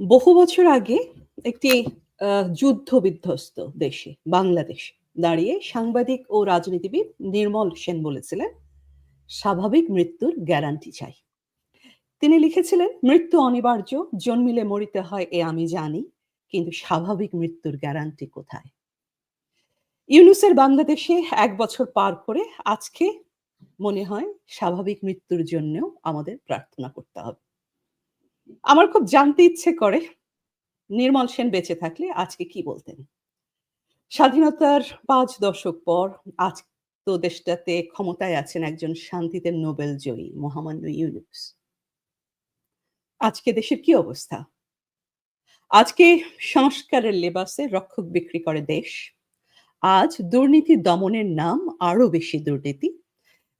বহু বছর আগে একটি যুদ্ধ বিধ্বস্ত দেশে, বাংলাদেশে দাঁড়িয়ে সাংবাদিক ও রাজনীতিবিদ নির্মল সেন বলেছিলেন, "স্বাভাবিক মৃত্যুর গ্যারান্টি চাই।" তিনি লিখেছিলেন, "মৃত্যু অনিবার্য, জন্মিলে মরিতে হয় এ আমি জানি, কিন্তু স্বাভাবিক মৃত্যুর গ্যারান্টি কোথায়?" ইউনুসের বাংলাদেশে এক বছর পার করে আজকে মনে হয় স্বাভাবিক মৃত্যুর জন্যেও আমাদের প্রার্থনা করতে হবে। আমার খুব জানতে ইচ্ছে করে, নির্মল সেন বেঁচে থাকলে আজকে কি বলতেন? স্বাধীনতার পাঁচ দশক পর আজ তো দেশটাতে ক্ষমতায় আছেন একজন শান্তিতে নোবেল জয়ী মহামান্য ইউনুস আজকে দেশের কি অবস্থা? আজকে সংস্কারের লেবাসে রক্ষক বিক্রি করে দেশ। আজ দুর্নীতি দমনের নাম আরও বেশি দুর্নীতি।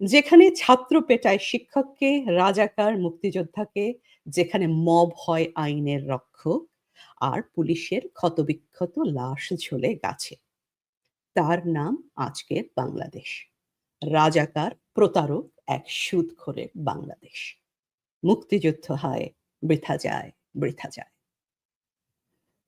যেখানে ছাত্র পেটায় শিক্ষককে, রাজাকার মুক্তিযোদ্ধাকে, যেখানে মব হয় আইনের রক্ষক, আর পুলিশের ক্ষতবিক্ষত লাশ ঝুলে গাছে। তার নাম আজকের বাংলাদেশ। রাজাকার, প্রতারক, এক সুদখোরের বাংলাদেশ। মুক্তিযুদ্ধ হয় বৃথা যায়, বৃথা যায়।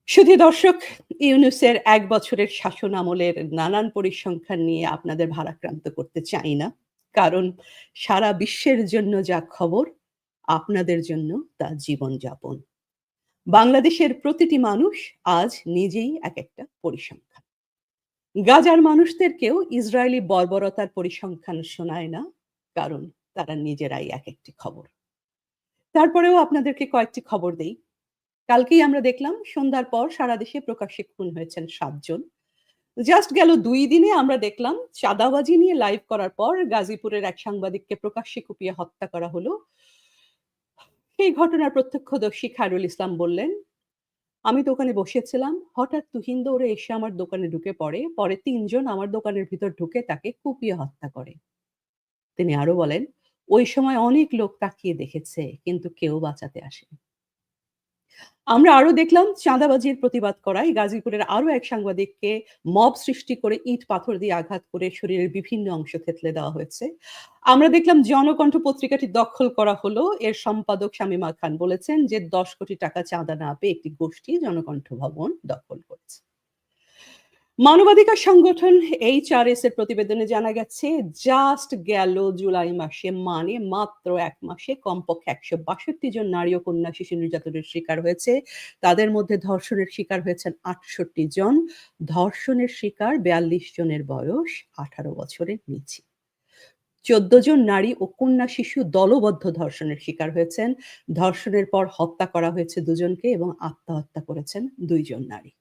শুধু দর্শক, ইউনুসের এক বছরের শাসন আমলের নানান পরিসংখ্যান নিয়ে আপনাদের ভারাক্রান্ত করতে চাই না। কারণ সারা বিশ্বের জন্য যা খবর, আপনাদের জন্য তা জীবনযাপন। বাংলাদেশের প্রতিটি মানুষ আজ নিজেই একেকটা পরিসংখ্যান। গাজার মানুষদেরকেও ইসরায়েলি বর্বরতার পরিসংখ্যান শোনায় না, কারণ তারা নিজেরাই এক একটি খবর। তারপরেও আপনাদেরকে কয়েকটি খবর দেই। কালকেই আমরা দেখলাম সন্ধ্যার পর সারা দেশে প্রকাশ্যে খুন হয়েছেন ৭ জন। জাস্ট গেল দুই দিনে আমরা দেখলাম চাঁদাবাজি নিয়ে লাইভ করার পর গাজীপুরের এক সাংবাদিককে প্রকাশ্যে কুপিয়ে হত্যা করা হলো। সেই ঘটনার প্রত্যক্ষদর্শী খায়রুল ইসলাম বললেন, "আমি দোকানে বসেছিলাম। হঠাৎ তুহিন দৌড়ে এসে আমার দোকানে ঢুকে পড়ে। পরে তিনজন আমার দোকানের ভিতর ঢুকে তাকে কুপিয়ে হত্যা করে।" তিনি আরও বলেন, "ওই সময় অনেক লোক তাকিয়ে দেখেছে, কিন্তু কেউ বাঁচাতে আসেনি।" আমরা আরও দেখলাম চাঁদাবাজির প্রতিবাদ করায় গাজীপুরের আরও এক সাংবাদিককে মব সৃষ্টি করে ইট পাথর দিয়ে আঘাত করে শরীরের বিভিন্ন অংশ থেতলে দেওয়া হয়েছে। আমরা দেখলাম জনকণ্ঠ পত্রিকাটি দখল করা হলো। এর সম্পাদক শামীমা খান বলেছেন যে ১০ কোটি টাকা চাঁদা না পেয়ে একটি গোষ্ঠী জনকণ্ঠ ভবন দখল করেছে। মানবাধিকার সংগঠন এইচআরএস এর প্রতিবেদনে জানা গেছে জাস্ট গেল জুলাই মাসে মানে মাত্র এক মাসে কমপক্ষে ১৬২ জন নারী ও কন্যা শিশু নির্যাতনের শিকার হয়েছে। তাদের মধ্যে ধর্ষণের শিকার হয়েছেন ৬৮ জন। ধর্ষণের শিকার ৪২ জনের বয়স ১৮ বছরের নিচে। ১৪ জন নারী ও কন্যা শিশু দলবদ্ধ ধর্ষণের শিকার হয়েছেন। ধর্ষণের পর হত্যা করা হয়েছে দুজনকে এবং আত্মহত্যা করেছেন দুইজন নারী।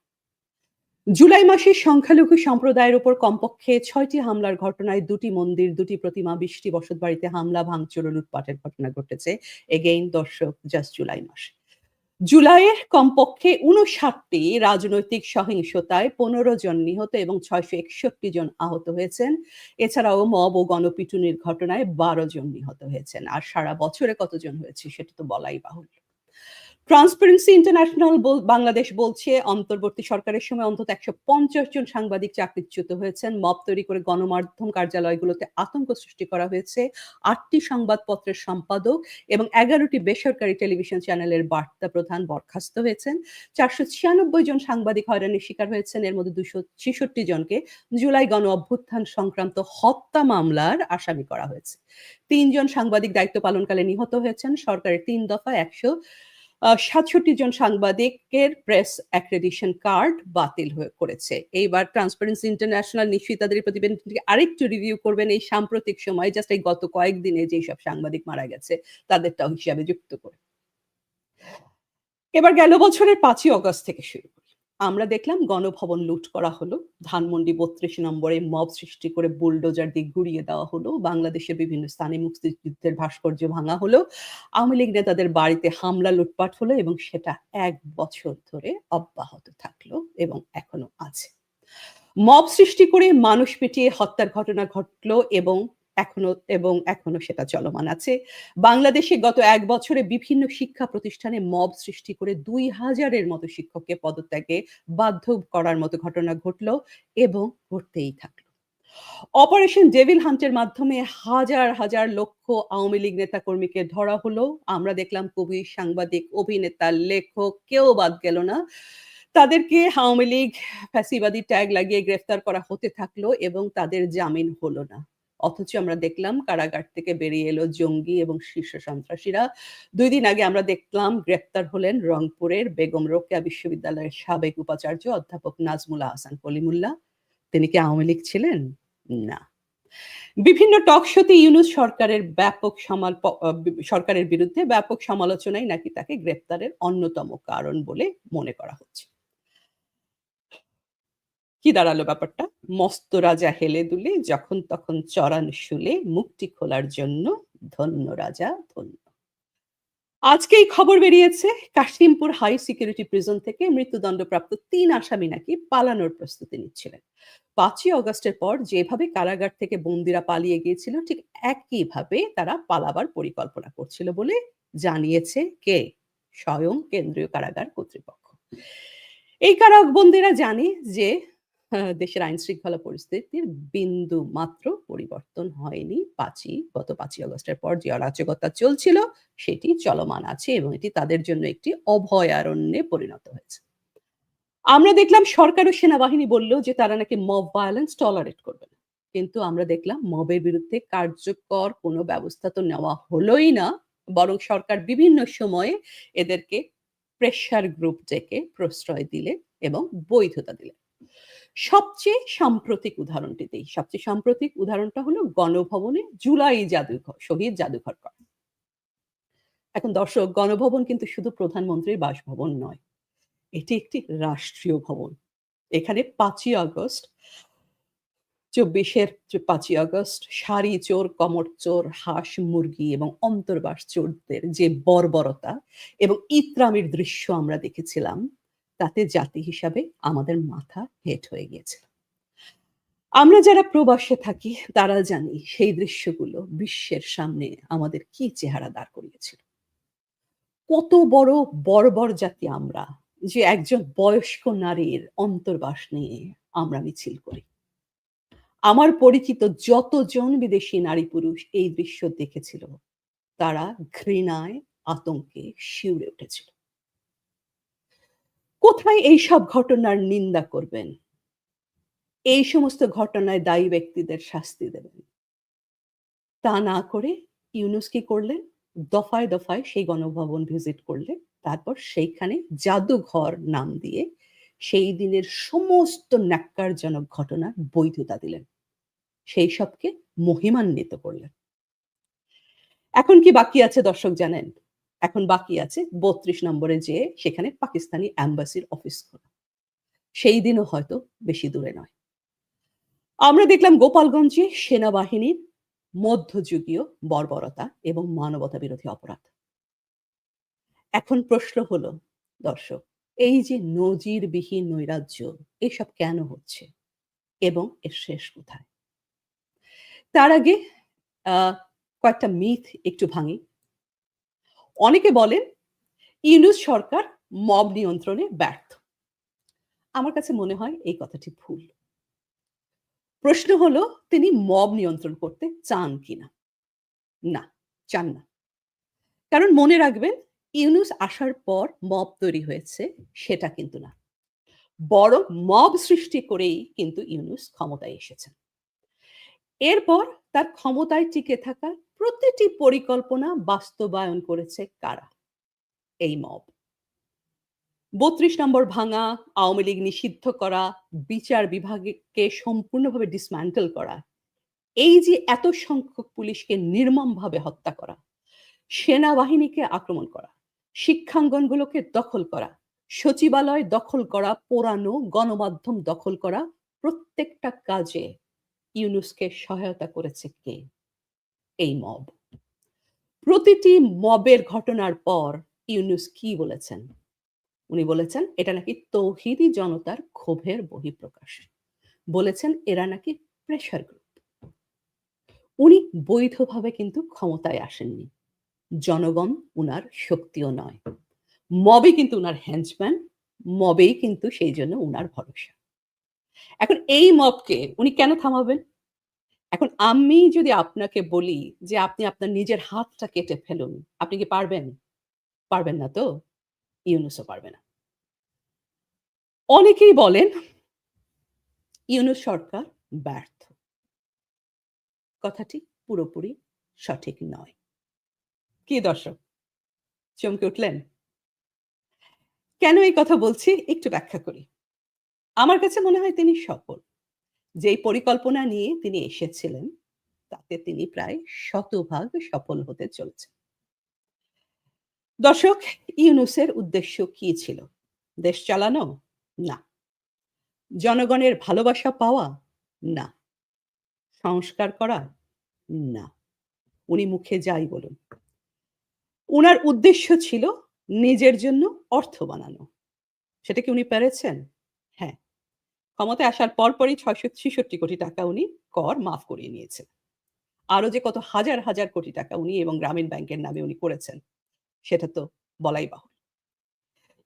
জুলাই মাসে সংখ্যালঘু সম্প্রদায়ের উপর কমপক্ষে ছয়টি হামলার ঘটনায় দুটি মন্দির, দুটি প্রতিমা, ২০ টি বসতবাড়িতে হামলা, ভাঙচুর ও লুটপাটের ঘটনা ঘটেছে। এগেইন দর্শক জাস্ট জুলাই মাসে। জুলাইয়ের কমপক্ষে উনষাটটি রাজনৈতিক সহিংসতায় ১৫ জন নিহত এবং ৬৬১ জন আহত হয়েছেন। এছাড়াও মব ও গণপিটুনির ঘটনায় ১২ জন নিহত হয়েছেন। আর সারা বছরে কতজন হয়েছে সেটা তো বলাই বাহুল্য। ট্রান্সপারেন্সি ইন্টারন্যাশনাল বাংলাদেশ বলছে, অন্তর্বর্তী সরকারের সময় অন্তত ১৫০ জন সাংবাদিক চাকরিচ্যুত হয়েছেন। মব তৈরি করে গণমাধ্যম কার্যালয়গুলোতে আতঙ্ক সৃষ্টি করা হয়েছে। আটটি সংবাদপত্রের সম্পাদক এবং এগারোটি বেসরকারি টেলিভিশন চ্যানেলের বার্তা প্রধান বরখাস্ত হয়েছেন। ৪৯৬ জন সাংবাদিক হয়রানির শিকার হয়েছেন। এর মধ্যে ২৬৬ জনকে জুলাই গণ অভ্যুত্থান সংক্রান্ত হত্যা মামলার আসামি করা হয়েছে। তিনজন সাংবাদিক দায়িত্ব পালনকালে নিহত হয়েছেন। সরকারের তিন দফা ১০০ ৬৭ জন সাংবাদিকের প্রেস অ্যাক্রেডিশন কার্ড বাতিল হয়ে করেছে। এইবার ট্রান্সপারেন্সি ইন্টারন্যাশনাল নিশ্চয়ই তাদের প্রতিবেদনটিকে আরেকটু রিভিউ করবেন এই সাম্প্রতিক সময়ে জাস্ট এই গত কয়েকদিনে যেসব সাংবাদিক মারা গেছে, তাদেরটাও হিসাবে যুক্ত করে। এবার গেল বছরের পাঁচই অগস্ট থেকে শুরু। আমরা দেখলাম গণভবন লুট করা হলো। ধানমন্ডি ৩২ নম্বরে মব সৃষ্টি করে বুলডোজার দিয়ে গুড়িয়ে দেওয়া হলো। বাংলাদেশের বিভিন্ন স্থানে মুক্তিযুদ্ধের ভাস্কর্য ভাঙা হলো। আওয়ামী লীগ নেতাদের বাড়িতে হামলা, লুটপাট হলো এবং সেটা এক বছর ধরে অব্যাহত থাকল এবং এখনও আছে। মব সৃষ্টি করে মানুষ পিটিয়ে হত্যার ঘটনা ঘটলো এবং এখনও এবং এখনও সেটা চলমান আছে। বাংলাদেশে গত এক বছরে বিভিন্ন শিক্ষা প্রতিষ্ঠানে মব সৃষ্টি করে দুই হাজারের মতো শিক্ষককে পদত্যাগে বাধ্য করার মতো ঘটনা ঘটলো এবং ঘটতেই থাকল। অপারেশন ডেভিল হান্টের মাধ্যমে হাজার হাজার লক্ষ আওয়ামী লীগ নেতাকর্মীকে ধরা হলো আমরা দেখলাম কবি, সাংবাদিক, অভিনেতা, লেখক, কেউ বাদ গেল না তাদেরকে আওয়ামী লীগ ফ্যাসিবাদী ট্যাগ লাগিয়ে গ্রেফতার করা হতে থাকল এবং তাদের জামিন হলো না অথচ আমরা দেখলাম কারাগার থেকে বেরিয়ে এলো জঙ্গি এবং শীর্ষ সন্ত্রাসীরা। দুই দিন আগে আমরা দেখলাম গ্রেপ্তার হলেন রংপুরের বেগম রোকেয়া বিশ্ববিদ্যালয়ের সাবেক উপাচার্য অধ্যাপক নাজমুল্লাহ হাসান কলিমুল্লাহ। তিনি কি আওয়ামী লীগ ছিলেন? না। বিভিন্ন টক শোতে ইউনুস সরকারের ব্যাপক সমাল সরকারের বিরুদ্ধে ব্যাপক সমালোচনাই নাকি তাকে গ্রেপ্তারের অন্যতম কারণ বলে মনে করা হচ্ছে। কি দাঁড়াল ব্যাপারটা? মস্ত রাজা হেলে দুলে, যখন তখন চরান শুলে, মুক্তি খোলার জন্য ধন্য রাজা ধন্য। আজকেই খবর বেরিয়েছে, কাশিমপুর হাই সিকিউরিটি প্রিজন থেকে মৃত্যুদণ্ডপ্রাপ্ত তিন আসামি নাকি পালানোর প্রস্তুতি নিচ্ছিলেন। পাঁচই অগস্টের পর যেভাবে কারাগার থেকে বন্দিরা পালিয়ে গিয়েছিল, ঠিক একইভাবে তারা পালাবার পরিকল্পনা করছিল বলে জানিয়েছে কে? স্বয়ং কেন্দ্রীয় কারাগার কর্তৃপক্ষ। এই কারাবন্দীরা জানে যে দেশের আইন শৃঙ্খলা পরিস্থিতির বিন্দু মাত্র পরিবর্তন হয়নি। পাঁচই, গত পাঁচই অগস্টের পর যে অরাজকতা চলছিল, সেটি চলমান আছে এবং এটি তাদের জন্য একটি অভয়ারণ্যে পরিণত হয়েছে। আমরা দেখলাম সরকার ও সেনাবাহিনী বলল যে তারা নাকি মব ভায়োলেন্স টলারেট করবে না। কিন্তু আমরা দেখলাম মবের বিরুদ্ধে কার্যকর কোনো ব্যবস্থা তো নেওয়া হলোই না, বরং সরকার বিভিন্ন সময়ে এদেরকে প্রেশার গ্রুপ ডেকে প্রশ্রয় দিলে এবং বৈধতা দিলে। সবচেয়ে সাম্প্রতিক উদাহরণটি দিই সবচেয়ে সাম্প্রতিক উদাহরণটা হলো গণভবনে জুলাই জাদুঘর, শহীদ জাদুঘর এখন দর্শক, গণভবন কিন্তু শুধু প্রধানমন্ত্রীর বাসভবন নয়, এটি একটি রাষ্ট্রীয় ভবন। এখানে পাঁচই আগস্ট, চব্বিশের পাঁচই আগস্ট, শাড়ি চোর, কমর চোর, হাঁস, মুরগি এবং অন্তর্বাস চোরদের যে বর্বরতা এবং ইত্রামির দৃশ্য আমরা দেখেছিলাম তাতে জাতি হিসাবে আমাদের মাথা হেট হয়ে গিয়েছিল। আমরা যারা প্রবাসে থাকি, তারা জানি সেই দৃশ্যগুলো বিশ্বের সামনে আমাদের কি চেহারা দাঁড় করিয়েছিল। কত বড় বর্বর জাতি আমরা যে একজন বয়স্ক নারীর অন্তর্বাস নিয়ে আমরা মিছিল করি। আমার পরিচিত যতজন বিদেশি নারী পুরুষ এই দৃশ্য দেখেছিল, তারা ঘৃণায়, আতঙ্কে শিউরে উঠেছিল। কোথায় এই সব ঘটনার নিন্দা করবেন? এই সমস্ত ঘটনায় দায়ী ব্যক্তিদের শাস্তি দেবেন। তা না করে ইউনুস কি করলেন? দফায় দফায় সেই গণভবন ভিজিট করলে তারপর সেইখানে জাদুঘর নাম দিয়ে সেই দিনের সমস্ত ন্যাক্কারজনক ঘটনার বৈধতা দিলেন। সেই সবকে মহিমান্বিত করলেন। এখন কি বাকি আছে দর্শক জানেন? এখন বাকি আছে বত্রিশ নম্বরে যে সেখানে পাকিস্তানি অ্যাম্বাসির অফিস খোলা। সেই দিনও হয়তো বেশি দূরে নয়। আমরা দেখলাম গোপালগঞ্জে সেনাবাহিনীর মধ্যযুগীয় বর্বরতা এবং মানবতা বিরোধী অপরাধ। এখন প্রশ্ন হলো, দর্শক, এই যে নজিরবিহীন নৈরাজ্য, এসব কেন হচ্ছে এবং এর শেষ কোথায়? তার আগে কয়েকটা মিথ একটু ভাঙি। অনেকে বলেন, ইউনুস সরকার মব নিয়ন্ত্রণে ব্যর্থ। আমার কাছে মনে হয় এই কথাটি ভুল। প্রশ্ন হলো, তিনি মব নিয়ন্ত্রণ করতে চান কিনা? না, চান না। কারণ মনে রাখবেন, ইউনুস আসার পর মব তৈরি হয়েছে সেটা কিন্তু না। বড় মব সৃষ্টি করেই কিন্তু ইউনুস ক্ষমতায় এসেছেন। এরপর তার ক্ষমতায় টিকে থাকা প্রতিটি পরিকল্পনা বাস্তবায়ন করেছে কারা? এই মব। বত্রিশ নম্বর ভাঙা, আওয়ামী লীগ নিষিদ্ধ করা, বিচার বিভাগকে সম্পূর্ণভাবে ডিসম্যান্টেল করা, এই যে এত সংখ্যক পুলিশকে নির্মমভাবে হত্যা করা, সেনাবাহিনীকে আক্রমণ করা, শিক্ষাঙ্গনগুলোকে দখল করা, সচিবালয় দখল করা পোড়ানো গণমাধ্যম দখল করা, প্রত্যেকটা কাজে ইউনুসকে সহায়তা করেছে কে? এই মব প্রতিটি মবের ঘটনার পর ইউনুস কি বলেছেন? উনি বলেছেন, এটা নাকি তৌহিদি জনতার ক্ষোভের বহিঃপ্রকাশ। বলেছেন, এরা নাকি প্রেশার গ্রুপ উনি বৈধভাবে কিন্তু ক্ষমতায় আসেননি। জনগণ উনার শক্তিও নয়। মবে কিন্তু উনার হ্যান্ডম্যান মবেই কিন্তু সেই জন্য উনার ভরসা। এখন এই মবকে উনি কেন থামাবেন? এখন আমি যদি আপনাকে বলি যে আপনি আপনার নিজের হাতটা কেটে ফেলুন, আপনি কি পারবেন? পারবেন না তো? ইউনূসও পারবে না। অনেকেই বলেন ইউনুস সরকার ব্যর্থ। কথাটি পুরোপুরি সঠিক নয়। কি দর্শক? চমকে উঠলেন? কেন এই কথা বলছি একটু ব্যাখ্যা করি। আমার কাছে মনে হয় তিনি সফল। যেই পরিকল্পনা নিয়ে তিনি এসেছিলেন, তাতে তিনি প্রায় শতভাগ সফল হতে চলেছেন। দর্শক, ইউনুসের উদ্দেশ্য কি ছিল? দেশ চালানো? না। জনগণের ভালোবাসা পাওয়া? না। সংস্কার করা? না। উনি মুখে যাই বলুন। উনার উদ্দেশ্য ছিল নিজের জন্য অর্থ বানানো। সেটা কি উনি পেরেছেন? ক্ষমতায় আসার পরপরই ৬৬৬ কোটি টাকা উনি কর মাফ করিয়ে নিয়েছেন। আরও যে কত হাজার, হাজার কোটি টাকা উনি এবং গ্রামীণ ব্যাংকের নামে উনি করেছেন, সেটা তো বলাই বাহুল্য।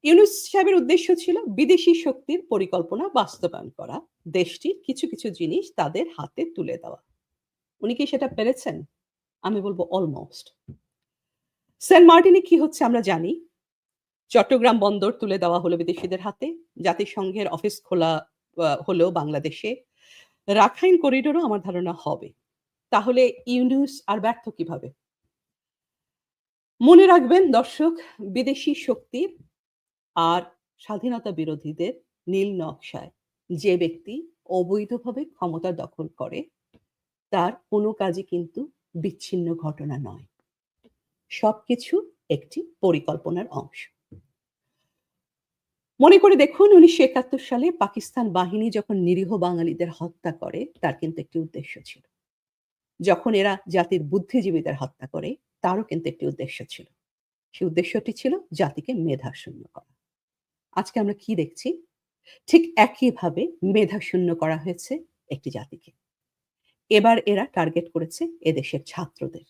ইউনূস সাহেবের উদ্দেশ্য ছিল বিদেশি শক্তির পরিকল্পনা বাস্তবায়ন করা, দেশটির কিছু, কিছু জিনিস তাদের হাতে তুলে দেওয়া। উনি কি সেটা পেরেছেন? আমি বলব অলমোস্ট। সেন্ট মার্টিনে কি হচ্ছে আমরা জানি। চট্টগ্রাম বন্দর তুলে দেওয়া হলো বিদেশিদের হাতে। জাতিসংঘের অফিস খোলা হলো বাংলাদেশে। রাখাইন করিডোরও আমার ধারণা হবে। তাহলে ইউনূস আর ব্যর্থ কীভাবে? মনে রাখবেন দর্শক, বিদেশি শক্তির আর স্বাধীনতা বিরোধীদের নীল নকশায় যে ব্যক্তি অবৈধভাবে ক্ষমতা দখল করে, তার কোনো কাজই কিন্তু বিচ্ছিন্ন ঘটনা নয়। সবকিছু একটি পরিকল্পনার অংশ। মনে করে দেখুন ১৯৭১ সালে পাকিস্তান বাহিনী যখন নিরীহ বাঙালিদের হত্যা করে, তার কিন্তু একটি উদ্দেশ্য ছিল। যখন এরা জাতির বুদ্ধিজীবীদের হত্যা করে, তারও কিন্তু একটি উদ্দেশ্য ছিল। সেই উদ্দেশ্যটি ছিল জাতিকে মেধাশূন্য করা। আজকে আমরা কি দেখছি? ঠিক একইভাবে মেধাশূন্য করা হয়েছে একটি জাতিকে। এবার এরা টার্গেট করেছে এদেশের ছাত্রদের।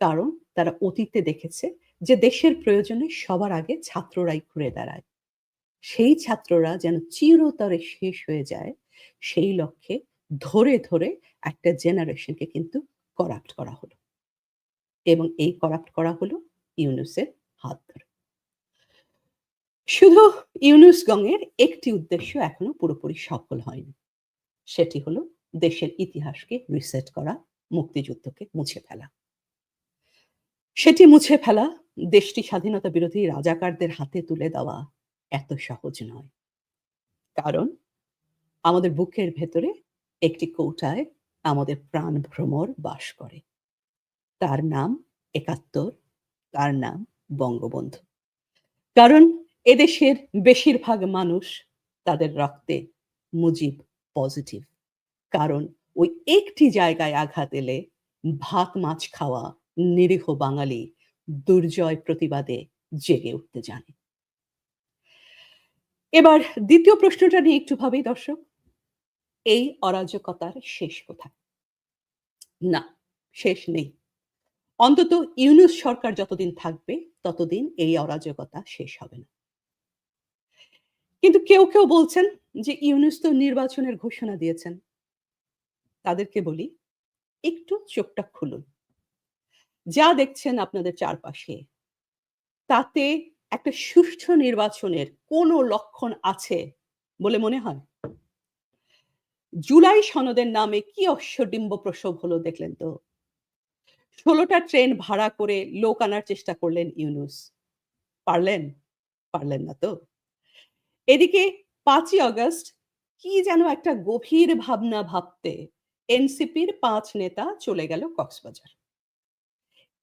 কারণ তারা অতীতে দেখেছে যে দেশের প্রয়োজনে সবার আগে ছাত্ররাই ঘুরে দাঁড়ায়। সেই ছাত্ররা যেন চিরতরে শেষ হয়ে যায়, সেই লক্ষ্যে ধরে, ধরে একটা জেনারেশনকে কিন্তু করাপ্ট করা হলো। এবং এই করাপ্ট করা হলো ইউনূসের হাত ধরে। শুধু ইউনুস গংয়ের একটি উদ্দেশ্য এখনও পুরোপুরি সফল হয়নি। সেটি হলো দেশের ইতিহাসকে রিসেট করা, মুক্তিযুদ্ধকে মুছে ফেলা। সেটি মুছে ফেলা, দেশটি স্বাধীনতা বিরোধী রাজাকারদের হাতে তুলে দেওয়া এত সহজ নয়। কারণ আমাদের বুকের ভেতরে একটি কৌটায় আমাদের প্রাণভ্রমর বাস করে। তার নাম একাত্তর, তার নাম বঙ্গবন্ধু। কারণ এদেশের বেশিরভাগ মানুষ তাদের রক্তে মুজিব পজিটিভ। কারণ ওই একটি জায়গায় আঘাত এলে ভাত মাছ খাওয়া নিরীহ বাঙালি দুর্জয় প্রতিবাদে জেগে উঠতে জানে। এবার দ্বিতীয় প্রশ্নটা নিয়ে একটু ভাবি দর্শক। এই অরাজকতার শেষ কোথায়? না, শেষ নেই। অন্তত ইউনূস সরকার যতদিন থাকবে, ততদিন এই অরাজকতা শেষ হবে না। কিন্তু কেউ, কেউ বলছেন যে ইউনুস তো নির্বাচনের ঘোষণা দিয়েছেন। তাদেরকে বলি, একটু চোখটা খুলুন। যা দেখছেন আপনাদের চারপাশে, তাতে একটা সুষ্ঠু নির্বাচনের কোনো লক্ষণ আছে বলে মনে হয়? জুলাই সনদের নামে কি অশ্বডিম্ব প্রসব হলো দেখলেন তো? ১৬ টা ট্রেন ভাড়া করে লোক আনার চেষ্টা করলেন ইউনূস। পারলেন? পারলেন না তো? এদিকে ৫ই অগাস্ট কি যেন একটা গভীর ভাবনা ভাবতে এনসিপির পাঁচ নেতা চলে গেল কক্সবাজার।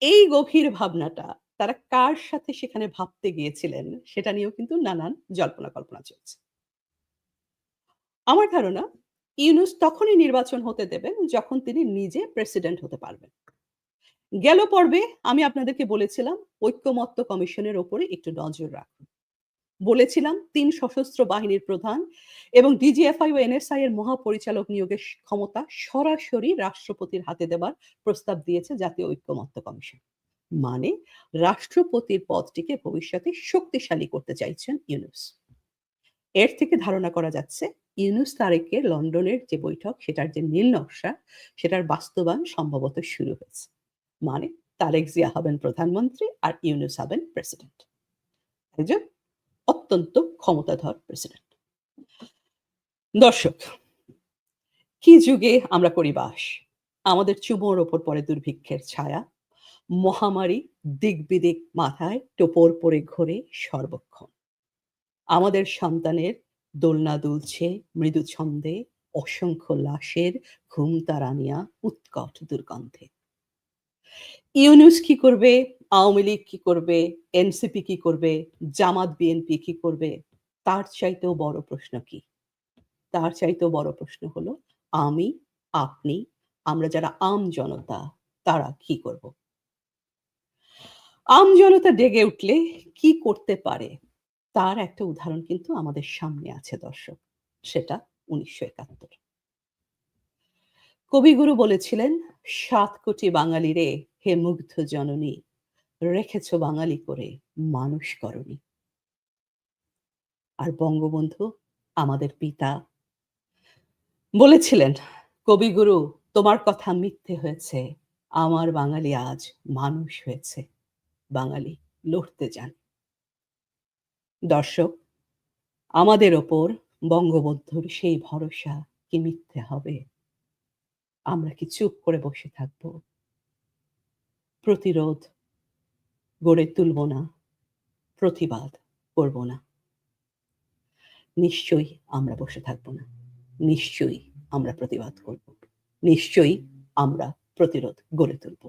এই গভীর ভাবনাটা তারা কার সাথে সেখানে ভাবতে গিয়েছিলেন, সেটা নিয়েও কিন্তু নানান জল্পনা-কল্পনা চলছে। আমার ধারণা ইউনূস তখনই নির্বাচন হতে দেবেন যখন তিনি নিজে প্রেসিডেন্ট হতে পারবেন। গেল পর্বে আমি আপনাদেরকে বলেছিলাম ঐক্যমত্য কমিশনের ওপরে একটু নজর রাখুন। বলেছিলাম তিন সশস্ত্র বাহিনীর প্রধান এবং ডিজিএফআই ও এনএসআই এর মহাপরিচালক নিয়োগের ক্ষমতা সরাসরি রাষ্ট্রপতির হাতে দেবার প্রস্তাব দিয়েছে জাতীয় ঐক্যমত্য কমিশন। মানে রাষ্ট্রপতির পদটিকে ভবিষ্যতে শক্তিশালী করতে চাইছেন ইউনূস। এর থেকে ধারণা করা যাচ্ছে, ইউনুস তারেকের লন্ডনের যে বৈঠক, সেটার যে নীল নকশা, সেটার বাস্তবায়ন সম্ভবত শুরু হয়েছে। মানে তারেক জিয়া হবেন প্রধানমন্ত্রী আর ইউনুস হবেন প্রেসিডেন্ট। একজন অত্যন্ত ক্ষমতাধর প্রেসিডেন্ট। দর্শক, কি যুগে আমরা করি বাস আমাদের চুমোর ওপর পরে দুর্ভিক্ষের ছায়া মহামারী দিক বিদিক মাথায় টোপর পরে ঘোরে সর্বক্ষণ। আমাদের সন্তানের দোলনা দুলছে মৃদু ছন্দে, অসংখ্য লাশের ঘুম তারানিয়া উৎকট দুর্গন্ধে। ইউনুস কি করবে? আওয়ামী লীগ কি করবে? এনসিপি কি করবে? জামাত, বিএনপি কি করবে? তার চাইতেও বড় প্রশ্ন কি? তার চাইতেও বড় প্রশ্ন হলো, আমি, আপনি, আমরা যারা আম জনতা, তারা কি করব? আম জনতা ডেগে উঠলে কি করতে পারে? তার একটা উদাহরণ কিন্তু আমাদের সামনে আছে, দর্শক। সেটা উনিশশো একাত্তর। কবিগুরু বলেছিলেন, সাত কোটি বাঙালি রে, হে মুগ্ধ জননী, রেখেছ বাঙালি করে মানুষ করণী আর বঙ্গবন্ধু, আমাদের পিতা, বলেছিলেন, কবিগুরু, তোমার কথা মিথ্যে হয়েছে। আমার বাঙালি আজ মানুষ হয়েছে। বাঙালি লড়তে যান দর্শক, আমাদের ওপর বঙ্গবন্ধুর সেই ভরসা কি মিথ্যে হবে? আমরা কি চুপ করে বসে থাকব? প্রতিরোধ গড়ে তুলব না, প্রতিবাদ করব না। নিশ্চয়ই আমরা বসে থাকব না, নিশ্চয়ই আমরা প্রতিবাদ করব, নিশ্চয়ই আমরা প্রতিরোধ গড়ে তুলব।